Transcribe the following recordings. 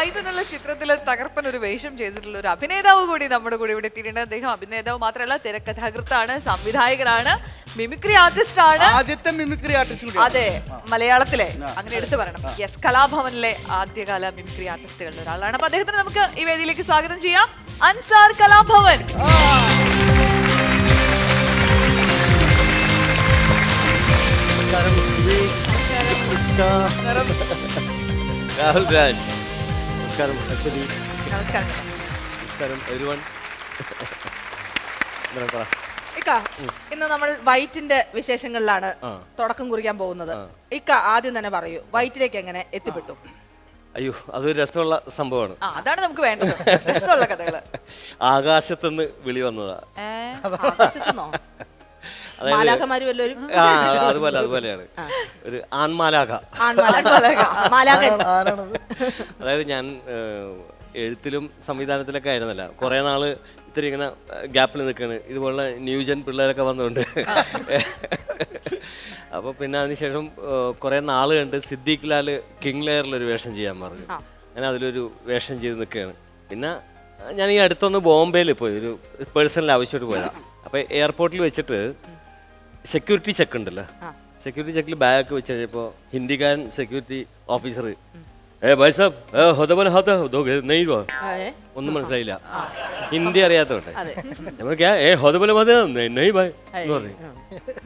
White എന്നുള്ള ചിത്രത്തിൽ തകർപ്പൻ ഒരു വേഷം ചെയ്തിട്ടുള്ള ഒരു അഭിനേതാവ് കൂടി നമ്മുടെ കൂടെ ഇവിടെ എത്തിയിട്ടുണ്ട്. അദ്ദേഹം അഭിനേതാവ് മാത്രമല്ല തിരക്കഥാകൃത്താണ് സംവിധായകനാണ് മിമിക്രി ആർട്ടിസ്റ്റ് ആണ്. ആദ്യത്തെ മിമിക്രി ആർട്ടിസ്റ്റ് അതെ മലയാളത്തിലെ. അങ്ങനെ എടുത്തു പറയണം. യെസ് കലാഭവനിലെ ആദ്യകാല മിമിക്രി ആർട്ടിസ്റ്റുകളിൽ ഒരാളാണ്. അപ്പൊ അദ്ദേഹത്തിന് നമുക്ക് ഈ വേദിയിലേക്ക് സ്വാഗതം ചെയ്യാം. അൻസാർ കലാഭവൻ. നമസ്കാരം. രാഹുൽ രാജ് നമസ്കാരം. അശ്വതി. നമസ്കാരം. നമസ്കാരം എവരിവൺ ഇക്ക ഇന്ന് നമ്മൾ വൈറ്റിന്റെ വിശേഷങ്ങളിലാണ് തുടക്കം കുറിക്കാൻ പോകുന്നത്. ഇക്ക ആദ്യം തന്നെ പറയൂ വൈറ്റിലേക്ക് എങ്ങനെ എത്തിപ്പെട്ടു? അയ്യോ അതൊരു രസമുള്ള സംഭവമാണ്. ആ അതാണ് നമുക്ക് വേണ്ടത്. രസമുള്ള കഥകൾ. ആകാശത്തുനിന്ന് വിളി വന്നതാ. ഏ? ആകാശത്തുനിന്നോ? മാലാഖമാര് വല്ലവരും ആ അതുപോലെ അതുപോലെയാണ്. ഒരു ആൺമാലാക ആൺമാലാഖ. മാലാഖൻ അതായത് ഞാൻ എഴുത്തിലും സംവിധാനത്തിലൊക്കെ ആയിരുന്നല്ല. കുറേ നാൾ ഇത്തിരി ഇങ്ങനെ ഗ്യാപ്പിൽ നിൽക്കുകയാണ് ഇതുപോലുള്ള ന്യൂജൻ പിള്ളേരൊക്കെ വന്നുകൊണ്ട് അപ്പോൾ പിന്നെ അതിനുശേഷം കുറേ നാൾ കണ്ട് സിദ്ദീഖ് ലാൽ കിങ് ലെയറിലൊരു വേഷം ചെയ്യാൻ പറഞ്ഞു. അങ്ങനെ അതിലൊരു വേഷം ചെയ്ത് നിൽക്കുകയാണ് പിന്നെ ഞാൻ ഈ അടുത്തൊന്ന് ബോംബെയിൽ പോയി. ഒരു പേഴ്സണൽ ആവശ്യമായിട്ട് പോയതാണ് അപ്പോൾ എയർപോർട്ടിൽ വെച്ചിട്ട് സെക്യൂരിറ്റി ചെക്ക് ഉണ്ടല്ലോ. സെക്യൂരിറ്റി ചെക്കിൽ ബാഗൊക്കെ വെച്ച് കഴിഞ്ഞപ്പോൾ ഹിന്ദിക്കാരൻ സെക്യൂരിറ്റി ഓഫീസർ ഏ വയസ്സാം ഹൊതമൻ ഒന്നും മനസ്സിലായില്ല. ഹിന്ദി അറിയാത്തോട്ടെ നമുക്ക് പറഞ്ഞു.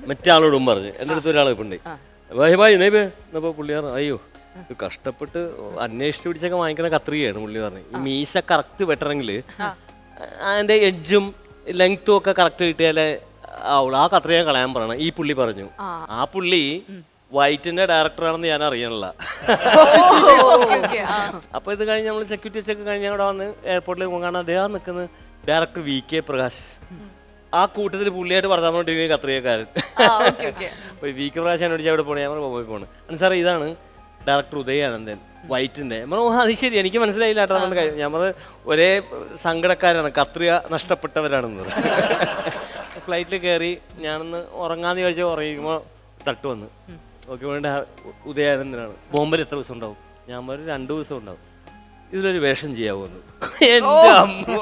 മറ്റേ ആളോടും പറഞ്ഞു. എന്റെ അടുത്ത് ഒരാൾ ഇപ്പുണ്ട്. ഉണ്ട് പുള്ളിയാർ അയ്യോ കഷ്ടപ്പെട്ട് അന്വേഷിച്ച് പിടിച്ചൊക്കെ വാങ്ങിക്കണ കത്രികയാണ് പുള്ളി പറഞ്ഞു. ഈ മീസ കറക്റ്റ് വെട്ടണമെങ്കിൽ അതിന്റെ എഡ്ജും ലെങ്ത്തും ഒക്കെ കറക്റ്റ് കിട്ടിയാലേ ആ കത്രിക കളയാൻ പറയണം. ഈ പുള്ളി പറഞ്ഞു. ആ. പുള്ളി വൈറ്റിന്റെ ഡയറക്ടറാണെന്ന് ഞാൻ അറിയണില്ല അപ്പൊ ഇത് കഴിഞ്ഞ് നമ്മൾ സെക്യൂരിറ്റി ചെക്ക് കഴിഞ്ഞ് അവിടെ വന്ന് എയർപോർട്ടിൽ കാണാൻ അദ്ദേഹം നിൽക്കുന്നത് ഡയറക്ടർ വി കെ പ്രകാശ്. ആ കൂട്ടത്തിൽ പുള്ളിയായിട്ട് പറഞ്ഞോണ്ടിരിക്കുന്ന കത്രികക്കാരൻ. അപ്പൊ വി കെ പ്രകാശ് എന്നോട് അവിടെ പോണേ ഞാൻ പോയി പോണ്. അന്ന് സാറേ ഇതാണ് ഡയറക്ടർ ഉദയാനന്ദൻ വൈറ്റിന്റെ. ഞാൻ "ഓ, അത് ശരി എനിക്ക് മനസ്സിലായില്ല കേട്ടോ. നമ്മുടെ കാര്യം ഞാൻ ഒരേ സങ്കടക്കാരാണ് കത്രിക നഷ്ടപ്പെട്ടവരാണെന്ന് ഫ്ലൈറ്റിൽ കയറി ഞാനൊന്ന് ഉറങ്ങാന്ന് ചോദിച്ചാൽ ഉറങ്ങിക്കുമ്പോൾ തട്ട് വന്ന്. ഓക്കെ വേണ്ട. ഉദയാനന്ദനാണ്. ബോംബെയിൽ എത്ര ദിവസം ഉണ്ടാവും? ഞാൻ പറഞ്ഞു രണ്ടു ദിവസം ഉണ്ടാവും. ഇതിലൊരു വേഷം ചെയ്യാവുന്നു എന്റെ അമ്മോ.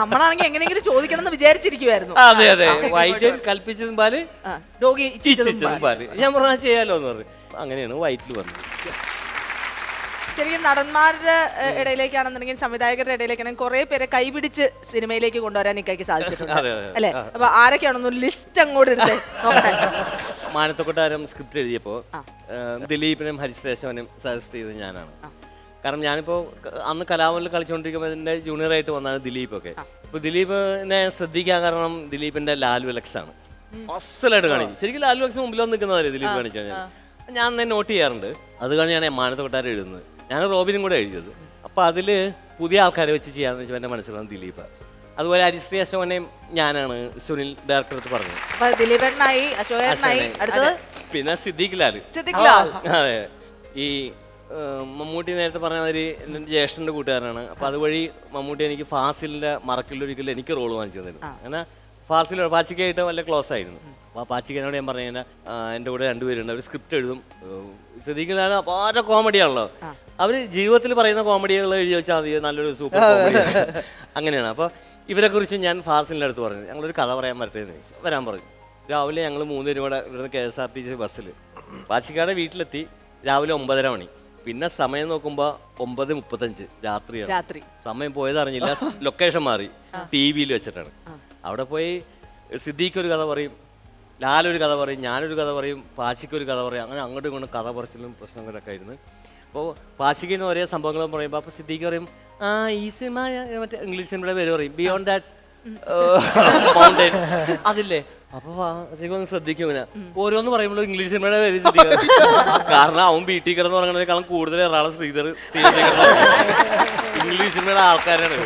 നമ്മളാണെങ്കിൽ എങ്ങനെയെങ്കിലും ചോദിക്കണം എന്ന് വിചാരിച്ചിരിക്കുവായിരുന്നു. അതെ അതെ. വൈറ്റ് കൽപ്പിച്ചതും പാൽ ആ, രോഗി ഇച്ഛിച്ചതും ചിച്ചതും പാൽ. ഞാൻ പറഞ്ഞാൽ ചെയ്യാലോ എന്ന് പറഞ്ഞു. അങ്ങനെയാണ് വൈറ്റിൽ വന്നത്. ശരിക്കും നടന്മാരുടെ ഇടയിലേക്കാണെന്നുണ്ടെങ്കിൽ സംവിധായകരുടെ ഇടയിലേക്കാണെങ്കിൽ കുറെ പേരെ കൈപിടിച്ച് സിനിമയിലേക്ക് കൊണ്ടുവരാൻ ഇക്കയ്ക്ക് സാധിച്ചിട്ടുണ്ട്. അല്ലെ? അപ്പൊ ആരൊക്കെയാണെന്ന് ലിസ്റ്റ് അങ്ങോട്ട് എടുത്തേ നോക്കട്ടെ. മാനത്തക്കൊട്ടാരം സ്ക്രിപ്റ്റ് എഴുതിയപ്പോൾ ദിലീപിനും ഹരിശ്രേഷവനും സജസ്റ്റ് ചെയ്തത് ഞാനാണ്. കാരണം ഞാനിപ്പോൾ അന്ന് കലാമനിൽ കളിച്ചുകൊണ്ടിരിക്കുമ്പോൾ ജൂനിയർ ആയിട്ട് വന്നാണ് ദിലീപ് ഒക്കെ അപ്പോൾ ദിലീപിനെ ശ്രദ്ധിക്കാൻ കാരണം ദിലീപിന്റെ ലാൽ വിലക്സ് ആണ്. അസലായിട്ട് കാണിക്കും ശരിക്കും ലാൽ വിലക്സ് മുമ്പിൽ വന്ന് നിൽക്കുന്നവരെ ദിലീപ് കാണിച്ചു ഞാൻ. അന്നേ നോട്ട് ചെയ്യാറുണ്ട്. അത് കഴിഞ്ഞ് ഞാൻ മാനത്തക്കൊട്ടാരം എഴുതുന്നത്. ഞാൻ റോബിനും കൂടെ എഴുതിയത്. അപ്പോൾ അതിൽ പുതിയ ആൾക്കാരെ വെച്ച് ചെയ്യാന്ന് വെച്ചാൽ എന്റെ മനസ്സിലാണ് ദിലീപ് അതുപോലെ അരിശ്രീ അശോകനെയും ഞാനാണ് സുനിൽ ഡയറക്ടർ അടുത്ത് പറഞ്ഞത്. അപ്പൊ ദിലീപേട്ടനായി അശോകേട്ടനായി അടുത്തത്? പിന്നെ സിദ്ദീഖ് ലാൽ സിദ്ദിഖ് ലാൽ. അതെ. ഈ ഏഹ്, മമ്മൂട്ടി നേരത്തെ പറഞ്ഞ മാതിരി എന്റെ ജ്യേഷ്ഠന്റെ കൂട്ടുകാരനാണ്. അപ്പം അതുവഴി മമ്മൂട്ടി എനിക്ക് ഫാസിലിന്റെ മറക്കില്ലൊരിക്കലും എനിക്ക് റോൾ വാങ്ങിച്ചു തന്നിരുന്നു അങ്ങനെ ഫാസിൽ പാച്ചിക്കായിട്ട് വല്ല ക്ലോസ് ആയിരുന്നു. അപ്പോൾ ആ പാച്ചിക്കനോട് ഞാൻ പറഞ്ഞു കഴിഞ്ഞാൽ എന്റെ കൂടെ രണ്ടുപേരുണ്ട് അവർ സ്ക്രിപ്റ്റ് എഴുതും. ശ്രദ്ധിക്കുന്നതാണ് അപാര കോമഡിയാണല്ലോ അവർ ജീവിതത്തിൽ പറയുന്ന കോമഡികൾ എഴുതി വെച്ചാൽ മതി. നല്ലൊരു സൂപ്പർ കോമഡി അങ്ങനെയാണ്. അപ്പോൾ ഇവരെക്കുറിച്ച് ഞാൻ ഫാസിലിന്റെ അടുത്ത് പറഞ്ഞു. ഞങ്ങളൊരു കഥ പറയാൻ എന്ന് ചോദിച്ചു. വരാൻ പറഞ്ഞു. രാവിലെ ഞങ്ങൾ മൂന്നുപേരും കൂടെ ഇവിടുന്ന് K S R T C ബസ്സിൽ പാച്ചിക്കാട് വീട്ടിലെത്തി രാവിലെ ഒമ്പതര മണി. പിന്നെ സമയം നോക്കുമ്പോൾ ഒമ്പത് മുപ്പത്തഞ്ച് രാത്രിയാണ്. രാത്രി. സമയം പോയത് അറിഞ്ഞില്ല ലൊക്കേഷൻ മാറി. ടി വിയിൽ വെച്ചിട്ടാണ്. അവിടെ പോയി സിദ്ദീഖ് ഒരു കഥ പറയും. ലാലൊരു കഥ പറയും ഞാനൊരു കഥ പറയും പാച്ചിക്കൊരു കഥ പറയും അങ്ങനെ അങ്ങോട്ടും ഇങ്ങോട്ടും കഥ പറച്ചിലും പ്രശ്നങ്ങളൊക്കെ ആയിരുന്നു. അപ്പോൾ പാച്ചിക്ക് എന്ന് ഒരേ സംഭവങ്ങളും പറയുമ്പോൾ അപ്പോൾ സിദ്ദീഖ് പറയും ആ ഈ മറ്റേ ഇംഗ്ലീഷ് സിനിമയുടെ പേര് പറയും ബിയോണ്ട് ദാറ്റ് അതില്ലേ? അപ്പൊ ഒന്ന് ശ്രദ്ധിക്കും ഇങ്ങനെ. ഓരോന്ന് പറയുമ്പോൾ ഇംഗ്ലീഷ് സിനിമയുടെ പേര് ശ്രദ്ധിക്കുക കാരണം അവൻ വീട്ടിൽ കിടന്ന് പറയുന്നതിനേക്കാളും കൂടുതൽ എറണാകുളം ശ്രീധർ ഇംഗ്ലീഷ് സിനിമയുടെ ആൾക്കാരാണ്.